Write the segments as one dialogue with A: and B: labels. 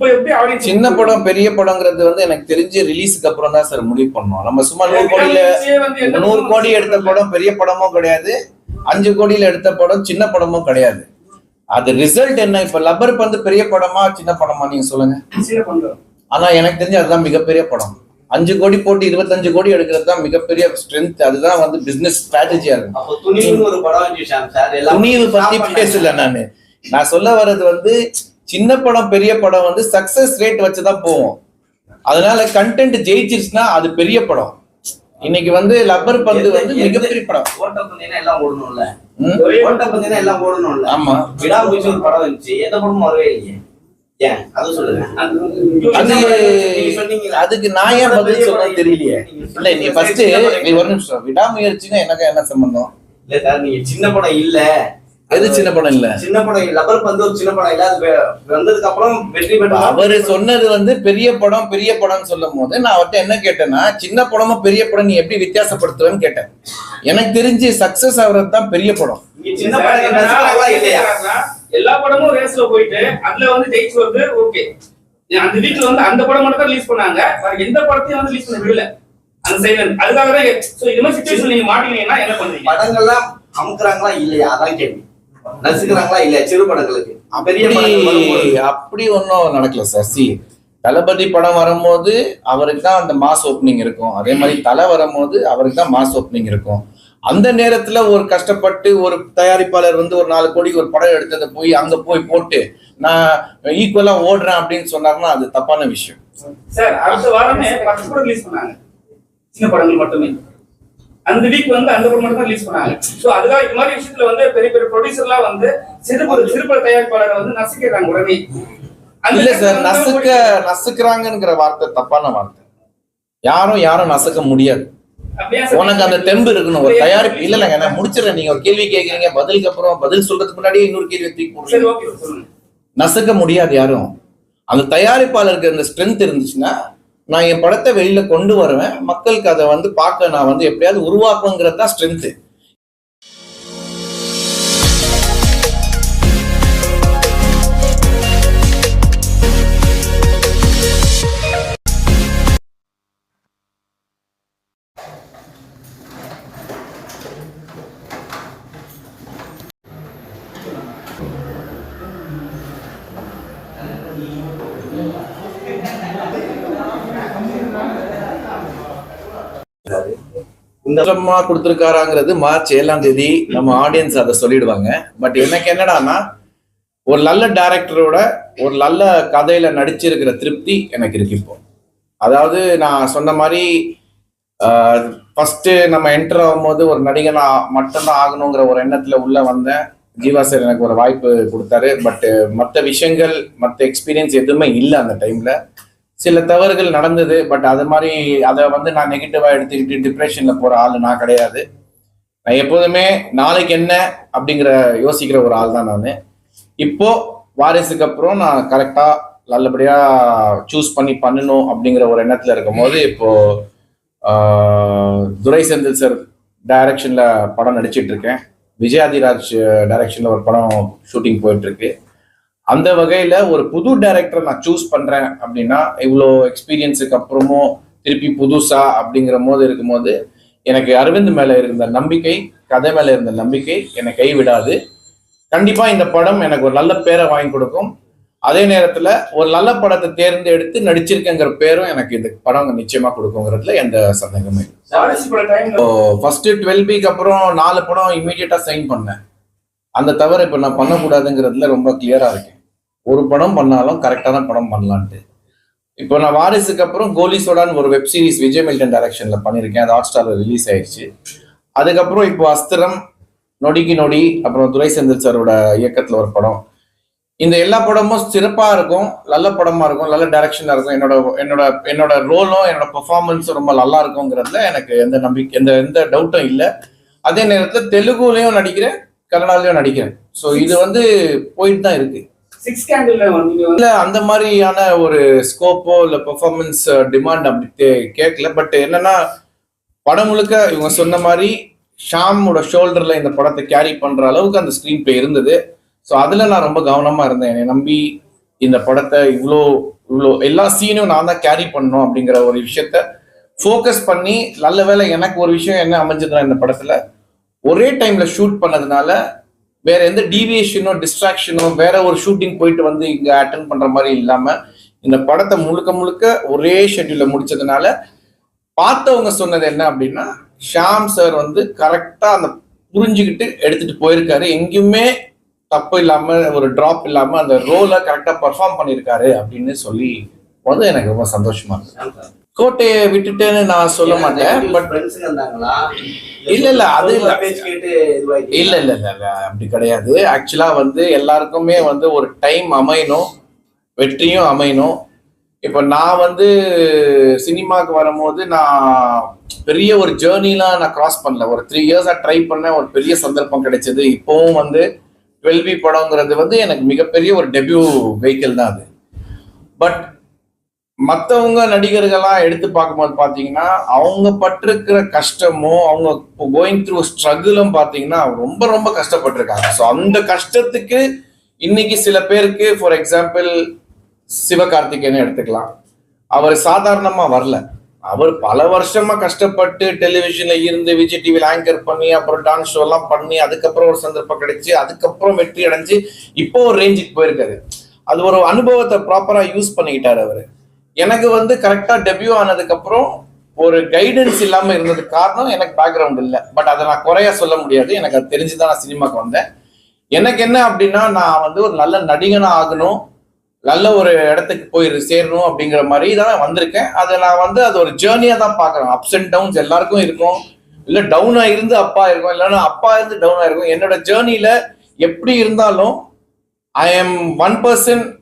A: இப்போ எப்படி ஆடியன்ஸ்
B: சின்ன படம் பெரிய படங்கிறது வந்து எனக்கு தெரிஞ்சு ரிலீஸுக்கு அப்புறம் தான் சார் முடிவு பண்ணோம் நம்ம சும்மா நூறு கோடியில
A: வந்து
B: நூறு கோடி எடுத்த படம் பெரிய படமும் கிடையாது. அஞ்சு கோடியில எடுத்த படம் சின்ன படமும் கிடையாது. அது ரிசல்ட் என்ன? இப்ப லப்பர் பந்து பெரிய படமா சின்ன படமா நீங்க சொல்லுங்க. ஆனா எனக்கு தெரிஞ்சு அதுதான் மிகப்பெரிய படம். அஞ்சு கோடி போட்டு இருபத்தஞ்சு கோடி எடுக்கிறது தான் மிகப்பெரிய ஸ்ட்ரென்த் அதுதான் வந்து பிசினஸ் ஸ்ட்ராட்டஜியா இருக்கு துணிவு பத்தி பேசல நானு. நான் சொல்ல வர்றது வந்து சின்ன படம் பெரிய படம் வந்து சக்சஸ் ரேட் வச்சுதான் போவோம். அதனால கண்டென்ட் ஜெயிச்சிருச்சுன்னா அது பெரிய படம். இன்னைக்கு வந்து லப்பர் பந்து வந்து மிகப்பெரிய படம்.
C: ஓட்ட பந்தயம்னா எல்லாம் ஓடணும்ல?
B: ம்?
C: ஓட்ட பந்தயம்னா எல்லாம் ஓடணும்ல?
B: ஆமா.
C: விடாமுயற்சி ஒரு படம் வந்துச்சு எந்த படமும் வரவே இல்லையே. ஏன்? அது சொல்லுங்க.
B: அது
C: நீங்க சொன்னீங்களா?
B: அதுக்கு நான் ஏன் பதில் சொல்ல தெரியலையே. இல்ல நீ ஃபர்ஸ்ட் நீ ஒரு நிமிஷம். விடாமுயற்சினா எனக்கு என்ன சம்பந்தம்?
C: இல்ல சார் நீங்க சின்ன படம் இல்ல.
B: எது சின்ன படம் இல்ல.
C: சின்ன படம் லப்பர் பந்து ஒரு சின்ன படம் இல்ல அது வந்ததுக்கு அப்புறம் வெற்றி பெற்ற
B: அவரு சொன்னது வந்து பெரிய படம் பெரிய படம்னு சொல்லும் போது நான் அவர்ட்ட என்ன கேட்டேன்னா சின்ன படமும் பெரிய படம் நீ எப்படி வித்தியாசப்படுத்துவேன்னு கேட்டேன். எனக்கு தெரிஞ்சு சக்சஸ் ஆகுறது தான் பெரிய படம்.
C: சின்ன படம் இல்லையா?
A: எல்லா படமும் ரேஸ்ல போயிட்டு அதுல வந்து ஜெயிச்சு வந்து ஓகே அந்த வீக்ல வந்து அந்த படம் மட்டும் தான் ரிலீஸ் பண்ணாங்க. எந்த படத்தையும் வந்து ரிலீஸ் பண்ண விடல. அந்த சைடுல அதுக்காக தான் சோ இது மாதிரி சுச்சுவேஷன் நீங்க மாட்டீங்கன்னா என்ன பண்ணுவீங்க?
C: படங்கள்லாம் அமுக்குறாங்களா இல்லையா? அதான் கேள்வி. நசுக்குறாங்களா இல்லையா? சிறு படங்களுக்கு.
B: அப்படி ஒன்றும் நடக்கல சார். சி தளபதி படம் வரும்போது அவருக்கு தான் அந்த மாஸ் ஓப்பனிங் இருக்கும். அதே மாதிரி தலை வரும்போது அவருக்கு தான் மாஸ் ஓப்பனிங் இருக்கும். அந்த நேரத்துல ஒரு கஷ்டப்பட்டு ஒரு தயாரிப்பாளர் வந்து ஒரு நாலு கோடிக்கு ஒரு படம் எடுத்ததை போய் அங்க போய் போட்டு நான் ஈக்குவலா ஓடுறேன் அப்படின்னு சொன்னாருன்னா அது தப்பான விஷயம்.
A: சார் அடுத்த வாரமே பத்து படம் ரிலீஸ் பண்ணாங்க. சின்ன படங்கள் மட்டுமே. அந்த வீக் வந்து அந்த படம் மட்டும் தான் ரிலீஸ் பண்ணாங்க. சோ அதுக்காக இது மாதிரி விஷயத்துல வந்து பெரிய பெரிய ப்ரொடியூசர்லாம் வந்து சிறுபட சிறுபட தயாரிப்பாளரை வந்து நசுக்கிறாங்க உடனே.
B: இல்ல சார் நசுக்க நசுக்கிறாங்கங்கிற வார்த்தை தப்பான வார்த்தை. யாரும் யாரும் நசுக்க முடியாது? உனக்கு அந்த தெம்பு இருக்கணும். ஒரு தயாரிப்பு இல்ல. இல்லைங்க நான் முடிச்சிடறேன். நீங்க ஒரு கேள்வி கேக்குறீங்க பதிலுக்கு அப்புறம் பதில் சொல்றதுக்கு முன்னாடி இன்னொரு கேள்வி தூக்கி போடுறீங்க. நசுக்க முடியாது யாரும். அந்த தயாரிப்பாளருக்கு அந்த ஸ்ட்ரென்த் இருந்துச்சுன்னா நான் என் படத்தை வெளியில கொண்டு வருவேன். மக்களுக்கு அதை வந்து பார்க்க நான் வந்து எப்படியாவது உருவாக்குங்கிறது தான் ஸ்ட்ரென்த்து
C: இந்த
B: வருஷமா கொடுத்துருக்காராங்கிறது மார்ச் ஏழாம் தேதி நம்ம ஆடியன்ஸ் அதை சொல்லிடுவாங்க. பட் எனக்கு என்னடான்னா ஒரு நல்ல டைரக்டரோட ஒரு நல்ல கதையில நடிச்சிருக்கிற திருப்தி எனக்கு இருக்கு இப்போ. அதாவது நான் சொன்ன மாதிரி ஃபர்ஸ்ட் நம்ம என்டர் ஆகும்போது ஒரு நடிகனா மட்டும்தான் ஆகணுங்கிற ஒரு எண்ணத்துல உள்ள வந்தேன் ஜீவா சார் எனக்கு ஒரு வாய்ப்பு கொடுத்தாரு. பட் மற்ற விஷயங்கள் மற்ற எக்ஸ்பீரியன்ஸ் எதுவுமே இல்லை அந்த டைம்ல சில தவறுகள் நடந்தது பட் அது மாதிரி அதை வந்து நான் நெகட்டிவாக எடுத்துக்கிட்டு டிப்ரெஷனில் போகிற ஆள் நான் கிடையாது. நான் எப்போதுமே நாளைக்கு என்ன அப்படிங்கிற யோசிக்கிற ஒரு ஆள் தான் நான். இப்போ வாரிசுக்கு அப்புறம் நான் கரெக்டாக நல்லபடியாக சூஸ் பண்ணி பண்ணணும் அப்படிங்கிற ஒரு எண்ணத்தில் இருக்கும் போது இப்போ துரை செந்தில் சார் டைரக்ஷனில் படம் நடிச்சிட்டு இருக்கேன். விஜயாதிராஜ் டைரக்ஷனில் ஒரு படம் ஷூட்டிங் போயிட்டுருக்கு அந்த வகையில ஒரு புது டைரக்டர் நான் சூஸ் பண்றேன் அப்படின்னா இவ்வளோ எக்ஸ்பீரியன்ஸுக்கு அப்புறமும் திருப்பி புதுசா அப்படிங்கிற போது இருக்கும்போது எனக்கு அரவிந்த் மேல இருந்த நம்பிக்கை கதை மேல இருந்த நம்பிக்கை என்னை கைவிடாது. கண்டிப்பா இந்த படம் எனக்கு ஒரு நல்ல பேரை வாங்கி கொடுக்கும். அதே நேரத்துல ஒரு நல்ல படத்தை தேர்ந்தெடுத்து நடிச்சிருக்கேங்கிற பேரும் எனக்கு இந்த படம் நிச்சயமா கொடுக்குங்கிறதுல எந்த சந்தேகமே ஃபர்ஸ்ட் டுவெல் வீக் அப்புறம் நாலு படம் இமீடியட்டா சைன் பண்ணேன். அந்த தவிர இப்ப நான் பண்ணக்கூடாதுங்கிறதுல ரொம்ப கிளியரா இருக்கேன். ஒரு படம் பண்ணாலும் கரெக்டான படம் பண்ணலான்ட்டு. இப்போ நான் வாரிசுக்கு அப்புறம் கோலி சோடான்னு ஒரு வெப் சீரிஸ் விஜய் மில்டன் டைரக்ஷன்ல பண்ணியிருக்கேன். அது ஹாட் ஸ்டார்ல ரிலீஸ் ஆயிடுச்சு அதுக்கப்புறம் இப்போ அஸ்திரம் நொடிக்கு நொடி அப்புறம் துரை செந்தில் சாரோட இயக்கத்துல ஒரு படம். இந்த எல்லா படமும் சிறப்பா இருக்கும் நல்ல படமா இருக்கும் நல்ல டைரக்ஷனா இருக்கும். என்னோட என்னோட என்னோட ரோலும் என்னோட பெர்ஃபார்மன்ஸும் ரொம்ப நல்லா இருக்குங்கிறதுல எனக்கு எந்த நம்பிக்கை எந்த எந்த டவுட்டும் இல்லை. அதே நேரத்தில் தெலுங்குலையும் நடிக்கிறேன் கன்னடாலயும் நடிக்கிறேன். ஸோ இது வந்து போயிட்டு தான் இருக்கு.
A: சிக்ஸ் கேண்டில்
B: அந்த மாதிரியான ஒரு ஸ்கோப்போ இல்ல பெர்ஃபார்மன்ஸ் டிமாண்ட் அப்படி கேட்கல. பட் என்னன்னா படம் முழுக்க இவங்க சொன்ன மாதிரி ஷாமோட ஷோல்டர்ல இந்த படத்தை கேரி பண்ற அளவுக்கு அந்த ஸ்கிரீன் பே இருந்தது. ஸோ அதுல நான் ரொம்ப கவனமா இருந்தேன். என்னை நம்பி இந்த படத்தை இவ்வளோ இவ்வளோ எல்லா சீனும் நான் தான் கேரி பண்ணணும் அப்படிங்கிற ஒரு விஷயத்த ஃபோக்கஸ் பண்ணி நல்ல வேளை எனக்கு ஒரு விஷயம் என்ன அமைஞ்சதுன்னா இந்த படத்துல ஒரே டைம்ல ஷூட் பண்ணதுனால வேற எந்த டீவியேஷனோ டிஸ்ட்ராக்ஷனோ வேற ஒரு ஷூட்டிங் போயிட்டு வந்து இங்க அட்டன் பண்ற மாதிரி இல்லாம இந்த படத்தை முழுக்க முழுக்க ஒரே ஷெட்யூல்ல முடிச்சதுனால பார்த்தவங்க சொன்னது என்ன அப்படின்னா ஷாம் சார் வந்து கரெக்டா அந்த புரிஞ்சுக்கிட்டு எடுத்துட்டு போயிருக்காரு. எங்கேயுமே தப்பு இல்லாம ஒரு டிராப் இல்லாம அந்த ரோலை கரெக்டா பர்ஃபார்ம் பண்ணியிருக்காரு அப்படின்னு சொல்லி வந்து எனக்கு ரொம்ப சந்தோஷமா இருக்கு கோட்டையை விட்டுட்டேன்னு நான் சொல்ல மாட்டேன் பட் இல்ல, இல்ல, அது இல்ல. இல்ல இல்ல இல்ல அப்படி கிடையாது. ஆக்சுவலா வந்து எல்லாருக்குமே வந்து ஒரு டைம் அமையணும் வெற்றியும் அமையணும். இப்போ நான் வந்து சினிமாக்கு வரும்போது நான் பெரிய ஒரு ஜேர்னிலாம் நான் கிராஸ் பண்ணல. ஒரு த்ரீ இயர்ஸா ட்ரை பண்ண ஒரு பெரிய சந்தர்ப்பம் கிடைச்சது. இப்போவும் வந்து டுவெல் பி படங்கிறது வந்து எனக்கு மிகப்பெரிய ஒரு டெபியூ வெஹிக்கிள் தான் அது. பட் மற்றவங்க நடிகர்கள்லாம் எடுத்து பார்க்கும்போது பார்த்தீங்கன்னா அவங்க பட்டிருக்கிற கஷ்டமும் அவங்க கோயிங் த்ரூ ஸ்ட்ரகிளும் பார்த்தீங்கன்னா ரொம்ப ரொம்ப கஷ்டப்பட்டிருக்காங்க. ஸோ அந்த கஷ்டத்துக்கு இன்னைக்கு சில பேருக்கு ஃபார் எக்ஸாம்பிள் சிவகார்த்திகேயன் எடுத்துக்கலாம். அவர் சாதாரணமா வரல. அவர் பல வருஷமா கஷ்டப்பட்டு டெலிவிஷன்ல இருந்து விஜய் டிவியில் ஆங்கர் பண்ணி அப்புறம் டான்ஸ் ஷோ எல்லாம் பண்ணி அதுக்கப்புறம் ஒரு சந்தர்ப்பம் கிடைச்சி அதுக்கப்புறம் வெற்றி அடைஞ்சு இப்போ ஒரு ரேஞ்சுக்கு போயிருக்காரு. அது ஒரு அனுபவத்தை ப்ராப்பரா யூஸ் பண்ணிக்கிட்டாரு அவரு. எனக்கு வந்து கரெக்டா டெபியூ ஆனதுக்கு அப்புறம் ஒரு கைடன்ஸ் இல்லாம இருந்ததுக்கு காரணம் எனக்கு பேக்ரவுண்ட் இல்லை. பட் அதை நான் குறையா சொல்ல முடியாது. எனக்கு அது தெரிஞ்சுதான் நான் சினிமாக்கு வந்தேன். எனக்கு என்ன அப்படின்னா நான் வந்து ஒரு நல்ல நடிகனா ஆகணும். நல்ல ஒரு இடத்துக்கு போய் சேரணும் அப்படிங்கிற மாதிரி தான் வந்திருக்கேன். அதை நான் வந்து அது ஒரு ஜேர்னியா தான் பார்க்குறேன். அப்ஸ் அண்ட் டவுன்ஸ் எல்லாருக்கும் இருக்கும். இல்லை டவுனா இருந்து அப்பா இருக்கும் இல்லைன்னா அப்பா இருந்து டவுனா இருக்கும் என்னோட ஜேர்னியில் எப்படி இருந்தாலும் ஐ எம் ஒன் பர்சன்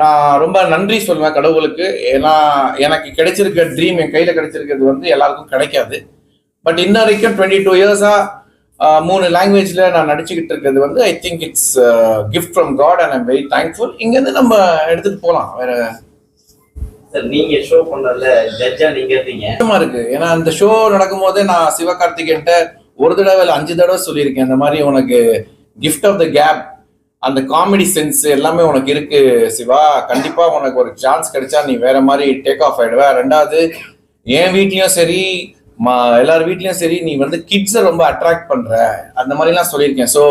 B: நான் ரொம்ப நன்றி சொல்லுவேன் கடவுளுக்கு. ஏன்னா எனக்கு கிடைச்சிருக்க ட்ரீம் என் கையில கிடைச்சிருக்கிறது வந்து எல்லாருக்கும் கிடைக்காது. பட் இன்ன வரைக்கும் டுவெண்ட்டி டூ இயர்ஸா மூணு லாங்குவேஜ்ல நான் நடிச்சுக்கிட்டு இருக்கிறது வந்து I think it's gift from God and I'm very thankful இங்கேருந்து நம்ம எடுத்துட்டு போகலாம் வேற
C: சார் நீங்க ஷோ பண்ணல ஜட்ஜா நீங்க இருந்தீங்க.
B: கஷ்டமா இருக்கு. ஏன்னா அந்த ஷோ நடக்கும் போதே நான் சிவகார்த்திகேன்ட்ட ஒரு தடவை இல்ல அஞ்சு தடவை சொல்லியிருக்கேன். இந்த மாதிரி உனக்கு கிஃப்ட் ஆஃப் த கேப் அந்த காமெடி சென்ஸ் எல்லாமே உனக்கு இருக்கு சிவா. கண்டிப்பா உனக்கு ஒரு சான்ஸ் கிடைச்சா நீ வேற மாதிரி டேக் ஆஃப் ஆயிடுவ. ரெண்டாவது என் வீட்லயும் சரி மா எல்லார் வீட்லயும் சரி நீ வந்து கிட்ஸை ரொம்ப அட்ராக்ட் பண்ற. அந்த மாதிரிலாம் சொல்லியிருக்கேன். ஸோ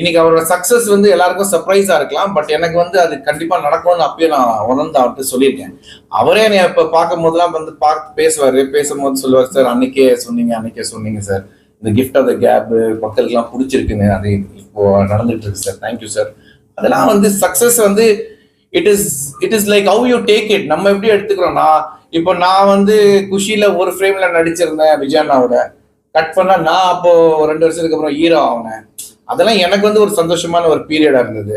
B: இன்னைக்கு அவரோட சக்சஸ் வந்து எல்லாருக்கும் சர்ப்ரைஸா இருக்கலாம். பட் எனக்கு வந்து அது கண்டிப்பா நடக்கும்னு அப்பயே நான் உணர்ந்து அவர்கிட்ட சொல்லியிருக்கேன். அவரே என்னை இப்ப பார்க்கும் போதெல்லாம் வந்து பார்த்து பேசுவாரு. பேசும்போது சொல்லுவார் சார் அன்னைக்கே சொன்னீங்க அன்னைக்கே சொன்னீங்க சார். இந்த கிஃப்ட் ஆஃப் த கேப் மக்களுக்கெல்லாம் பிடிச்சிருக்குன்னு அது இப்போ நடந்துட்டு இருக்கு சார் தேங்க்யூ சார் அதெல்லாம் வந்து சக்ஸஸ் வந்து it is it is like how you take it நம்ம எப்படி எடுத்துக்கிறோம்னா இப்போ நான் வந்து குஷியில ஒரு ஃப்ரேம்ல நடிச்சிருந்தேன் விஜயண்ணாவோட. கட் பண்ணா நான் அப்போ ரெண்டு வருஷத்துக்கு அப்புறம் ஹீரோ ஆகினேன் அதெல்லாம் எனக்கு வந்து ஒரு சந்தோஷமான ஒரு பீரியடா இருந்தது.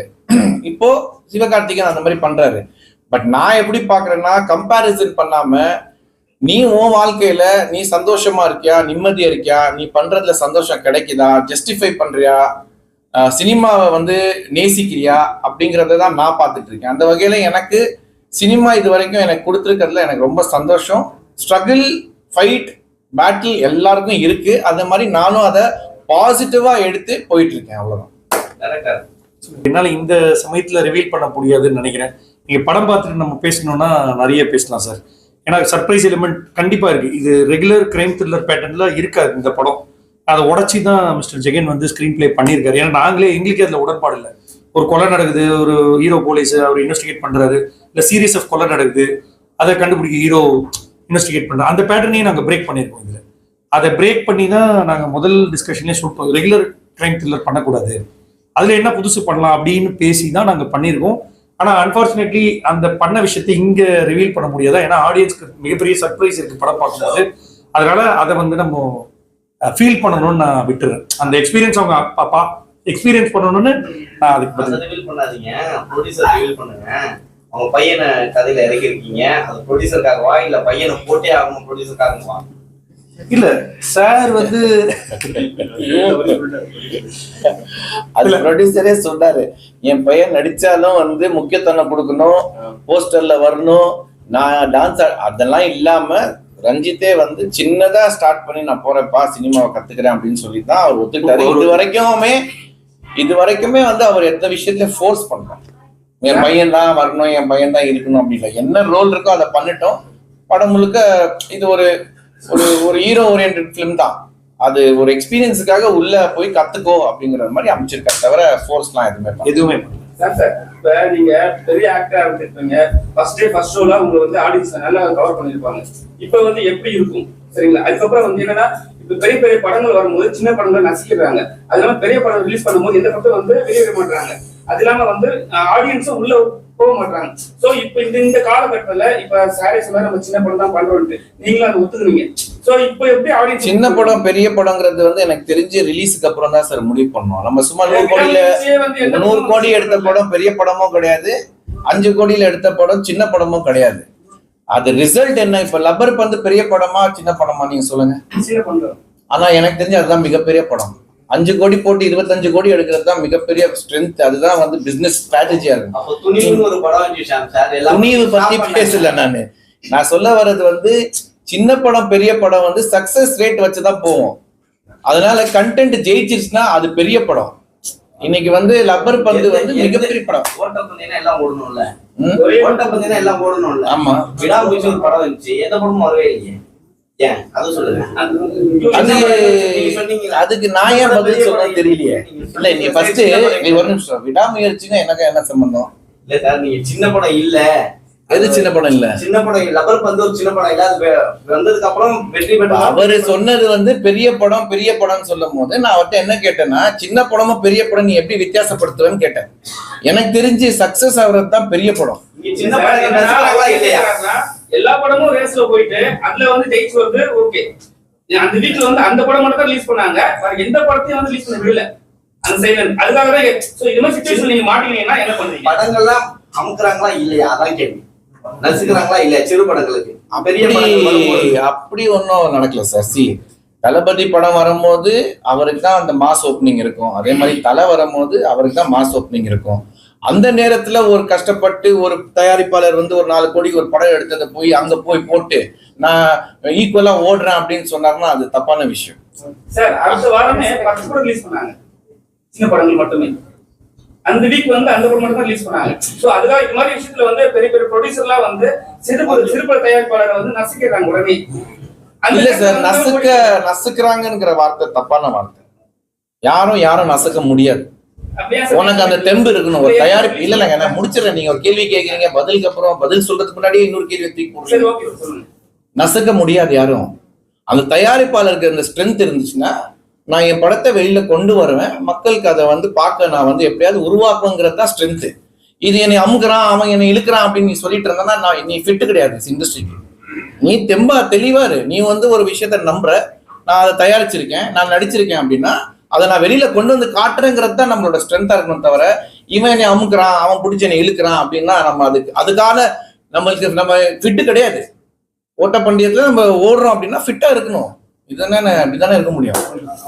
B: இப்போ சிவகார்த்திகேயன் அந்த மாதிரி பண்றாரு. பட் நான் எப்படி பாக்குறேன்னா கம்பேரிசன் பண்ணாம நீ உன் வாழ்க்கையில நீ சந்தோஷமா இருக்கியா? நிம்மதியா இருக்கியா? நீ பண்றதுல சந்தோஷம் கிடைக்குதா? ஜஸ்டிஃபை பண்றியா? சினிமாவை வந்து நேசிக்கிறியா? அப்படிங்கிறத தான் நான் பார்த்துட்டு இருக்கேன். அந்த வகையில எனக்கு சினிமா இது வரைக்கும் எனக்கு கொடுத்துருக்கிறதுல எனக்கு ரொம்ப சந்தோஷம். ஸ்ட்ரகிள் ஃபைட் பேட்டில் எல்லாருக்கும் இருக்கு. அந்த மாதிரி நானும் அதை பாசிட்டிவா எடுத்து போயிட்டு இருக்கேன். அவ்வளவுதான்.
D: என்னால இந்த சமயத்துல ரிவீல் பண்ண முடியாதுன்னு நினைக்கிறேன். நீங்க படம் பார்த்துட்டு நம்ம பேசணும்னா நிறைய பேசலாம் சார் ஏன்னா சர்ப்ரைஸ் எலிமெண்ட் கண்டிப்பா இருக்கு. இது ரெகுலர் கிரைம் த்ரில்லர் பேட்டர்ன்ல இருக்காது இந்த படம். அதை உடச்சி தான் மிஸ்டர் ஜெகன் வந்து ஸ்க்ரீன் ப்ளே பண்ணியிருக்காரு. ஏன்னா நாங்களே எங்களுக்கே அதில் உடன்பாடு இல்லை. ஒரு கொலை நடக்குது ஒரு ஹீரோ போலீஸ் அவர் இன்வெஸ்டிகேட் பண்றாரு. இல்லை சீரியஸ் ஆஃப் கொலை நடக்குது. அதை கண்டுபிடிக்க ஹீரோ இன்வெஸ்டிகேட் பண்றாரு. அந்த பேட்டர்னையும் நாங்கள் பிரேக் பண்ணியிருக்கோம் இதில். அதை பிரேக் பண்ணி தான் நாங்கள் முதல் டிஸ்கஷன்லேயே சொல்லிட்டோம் ரெகுலர் கிரைம் த்ரில்லர் பண்ணக்கூடாது. அதில் என்ன புதுசு பண்ணலாம் அப்படின்னு பேசி தான் நாங்கள் பண்ணியிருக்கோம். ஆனா அன்பார்ச்சுனேட்லி அந்த பண்ண விஷயத்தை இங்க ரிவீல் பண்ண முடியாது? ஏன்னா ஆடியன்ஸ்க்கு மிகப்பெரிய சர்ப்ரைஸ் இருக்கு படம் பார்க்கும்போது. அதனால அதை வந்து நம்ம ஃபீல் பண்ணணும்னு நான் விட்டுறேன். அந்த எக்ஸ்பீரியன்ஸ் அவங்க அப்பா எக்ஸ்பீரியன்ஸ் பண்ணணும்னு நான் அதுக்கு பதில்
C: ரிவீல் பண்ணாதீங்க. ப்ரொடியூசர் ரிவீல் பண்ணுங்க. அவங்க பையனை கதையில இறக்கி இருக்கீங்க அது ப்ரொடியூசருக்காகவா இல்ல பையனை போட்டே ஆகணும் ப்ரொடியூசருக்காகவா
D: இல்ல சார் வந்து
B: அது ப்ரொடியூசரே சொன்னாரு. என் பையன் நடிச்சாலும் வந்து முக்கியத்துவம் கொடுக்கணும் போஸ்டர்ல வரணும். நான் டான்ஸ் அதெல்லாம் இல்லாம ரஞ்சித்தே வந்து சின்னதா ஸ்டார்ட் பண்ணி நான் போறேன்ப்பா சினிமாவை கத்துக்கிறேன் அப்படின்னு சொல்லி தான் அவர் ஒத்துக்கிட்டாரு. இது வரைக்குமே இது வரைக்குமே வந்து அவர் எந்த விஷயத்துல ஃபோர்ஸ் பண்ணலாம் என் பையன் தான் வரணும் என் பையன் தான் இருக்கணும் அப்படி இல்லை. என்ன ரோல் இருக்கோ அதை பண்ணிட்டோம். படம் முழுக்க இது ஒரு ஒரு ஒரு ஹீரோ ஓரியன்ட் ஃபிலிம் தான். அது ஒரு எக்ஸ்பீரியன்ஸுக்காக உள்ள போய் கத்துக்கோ அப்படிங்கிற மாதிரி அமைச்சிருக்க தவிர ஃபோர்ஸ்லாம் எதுவுமே.
D: எதுவுமே
A: இப்ப நீங்க பெரிய ஆக்டரா இருந்திருப்பீங்க. ஃபர்ஸ்ட் டே ஃபர்ஸ்ட் ஷோல உங்களை வந்து ஆடியன்ஸ் நல்லா கவர் பண்ணிருப்பாங்க. இப்ப வந்து எப்படி இருக்கும்? சரிங்களா? அதுக்கப்புறம் வந்து என்னன்னா இப்ப பெரிய பெரிய படங்கள் வரும்போது சின்ன படங்கள் நசிக்கிறாங்க. அது இல்லாம பெரிய படம் ரிலீஸ் பண்ணும்போது எந்த படத்தை வந்து வெளியே விட மாட்டாங்க அது இல்லாம வந்து ஆடியன்ஸும் உள்ள போக மாட்டாங்க. சோ இப்ப இந்த இந்த காலகட்டத்துல இப்ப சாரி சொல்ல நம்ம சின்ன படம் தான் பண்றோம்ட்டு நீங்களும் அதை ஒத்துக்குறீங்க. சோ இப்ப எப்படி ஆடியன்ஸ்
B: சின்ன படம் பெரிய படங்கிறது வந்து எனக்கு தெரிஞ்சு ரிலீஸுக்கு அப்புறம் தான் சார் முடிவு பண்ணோம் நம்ம சும்மா நூறு கோடியில நூறு கோடி எடுத்த படம் பெரிய படமும் கிடையாது. அஞ்சு கோடியில எடுத்த படம் சின்ன படமும் கிடையாது. அது ரிசல்ட் என்ன? இப்ப லப்பர் வந்து பெரிய படமா சின்ன படமா நீங்க சொல்லுங்க. ஆனா எனக்கு தெரிஞ்சு அதுதான் மிகப்பெரிய படம். அஞ்சு கோடி போட்டு இருபத்தஞ்சு கோடி எடுக்கிறது தான் மிகப்பெரிய ஸ்ட்ரென்த் அதுதான் வந்து பிசினஸ் ஸ்ட்ராட்டஜியா இருக்கு. துணிவு பத்தி பேசல நானு. நான் சொல்ல வர்றது வந்து சின்ன படம் பெரிய படம் வந்து சக்சஸ் ரேட் வச்சுதான் போவோம். அதனால கண்டென்ட் ஜெயிச்சிருச்சுன்னா அது பெரிய படம். இன்னைக்கு வந்து லப்பர் பந்து வந்து மிகப்பெரிய படம்.
C: ஓட்ட பந்தயம்னா எல்லாம் ஓடணும்ல?
B: ம்,
C: ஓட்ட பந்தயம்னா எல்லாம் ஓடணும்ல?
B: ஆமா.
C: விடாமுயற்சி ஒரு படம் வந்துச்சு. எந்த படமும் வரவே இல்லையே. அது
B: அது? அதுக்கு நான் ஏன் பதில் சொல்ல தெரியலையே. இல்ல நீ ஃபர்ஸ்ட் நீ ஒரு நிமிஷம். விடாமுயற்சிங்க எனக்கு என்ன சம்பந்தம்?
C: இல்ல சார் நீங்க சின்ன படம் இல்ல.
B: எது சின்ன படம் இல்ல?
C: சின்ன படம் லபர் பந்து ஒரு சின்ன படம் இல்ல. அது வெ- வந்ததுக்கு அப்புறம் வெற்றி பெற்ற
B: அவரு சொன்னது வந்து பெரிய படம் பெரிய படம்னு சொல்லும் போது நான் அவர்ட்ட என்ன கேட்டேன்னா சின்ன படமும் பெரிய படம் நீ எப்படி வித்தியாசப்படுத்துவேன்னு கேட்டேன். எனக்கு தெரிஞ்சு சக்சஸ் ஆகுறது தான் பெரிய படம்.
C: சின்ன படம் இல்லையா?
A: எல்லா படமும் ரேஸ்ல போயிட்டு அதுல வந்து ஜெயிச்சு வருது ஓகே அந்த வீக்ல வந்து அந்த படம் மட்டும் தான் ரிலீஸ் பண்ணாங்க. வேற எந்த படத்தையும் வந்து ரிலீஸ் பண்ண விடல. அந்த சைடு அதுக்காக தான் சோ இது மாதிரி சுச்சுவேஷன் நீங்க மாட்டீங்கன்னா என்ன பண்ணுவீங்க
C: படங்கள்லாம் அமுக்குறாங்களா இல்லையா? அதான் கேள்வி. நசுக்குறாங்களா இல்லையா? சிறு படங்களுக்கு. பெரிய
B: அப்படி ஒன்றும் நடக்கல சார் சி தளபதி படம் வரும்போது அவருக்கு தான் அந்த மாஸ் ஓப்பனிங் இருக்கும். அதே மாதிரி தலை வரும்போது அவருக்கு தான் மாஸ் ஓப்பனிங் இருக்கும். அந்த நேரத்துல ஒரு கஷ்டப்பட்டு ஒரு தயாரிப்பாளர் வந்து ஒரு நாலு கோடி ஒரு படம் எடுத்ததை போய் அங்க போய் போட்டு நான் ஈக்குவலா ஓடுறேன் அப்படின்னு சொன்னாருன்னா அது தப்பான விஷயம்.
A: சார் அடுத்த வாரமே பத்து படம் ரிலீஸ் பண்ணாங்க. சின்ன படங்கள் மட்டுமே. அந்த வீக் வந்து அந்த படம் மட்டும் தான் ரிலீஸ் பண்ணாங்க. சோ அதுக்காக இது மாதிரி விஷயத்துல வந்து பெரிய பெரிய ப்ரொடியூசர்லாம் வந்து சிறுபட சிறுபட தயாரிப்பாளரை வந்து நசிக்கிறாங்க உடனே.
B: இல்ல சார் நசுக்க நசுக்கிறாங்கங்கிற வார்த்தை தப்பான வார்த்தை. யாரும் யாரும் நசுக்க முடியாது? உனக்கு அந்த தெம்பு இருக்கணும் ஒரு தயாரிப்பு. இல்ல இல்லைங்க நான் முடிச்சிடறேன். நீங்க ஒரு கேள்வி கேட்கறீங்க பதிலுக்கு அப்புறம் பதில் சொல்றதுக்கு முன்னாடியே இன்னொரு கேள்வி தூக்கி
A: சொல்லுங்க.
B: நசுக்க முடியாது யாரும். அந்த தயாரிப்பாளருக்கு அந்த ஸ்ட்ரென்த் இருந்துச்சுன்னா நான் என் படத்தை வெளியில கொண்டு வருவேன். மக்களுக்கு அதை வந்து பார்க்க நான் வந்து எப்படியாவது உருவாக்குங்கிறது தான் ஸ்ட்ரென்த் இது என்னை அமுக்குறான் அவன் என்னை இழுக்கிறான் அப்படின்னு நீ சொல்லிட்டு இருந்தா நான் நீ ஃபிட் கிடையாது இண்டஸ்ட்ரிக்கு நீ தெம்பா தெளிவா இரு. நீ வந்து ஒரு விஷயத்த நம்புற. நான் அதை தயாரிச்சிருக்கேன் நான் நடிச்சிருக்கேன் அப்படின்னா அதை நான் வெளியில கொண்டு வந்து காட்டுறேங்கிறது தான் நம்மளோட ஸ்ட்ரென்த்தா இருக்கணும் தவிர இவன் என்னை அமுக்குறான் அவன் பிடிச்ச என்னை இழுக்கிறான் அப்படின்னா நம்ம அதுக்கு அதுக்கான நம்மளுக்கு நம்ம ஃபிட்டு கிடையாது. ஓட்ட பந்தயத்துல நம்ம ஓடுறோம் அப்படின்னா ஃபிட்டா இருக்கணும். இதுதானே அப்படிதானே இருக்க முடியும்?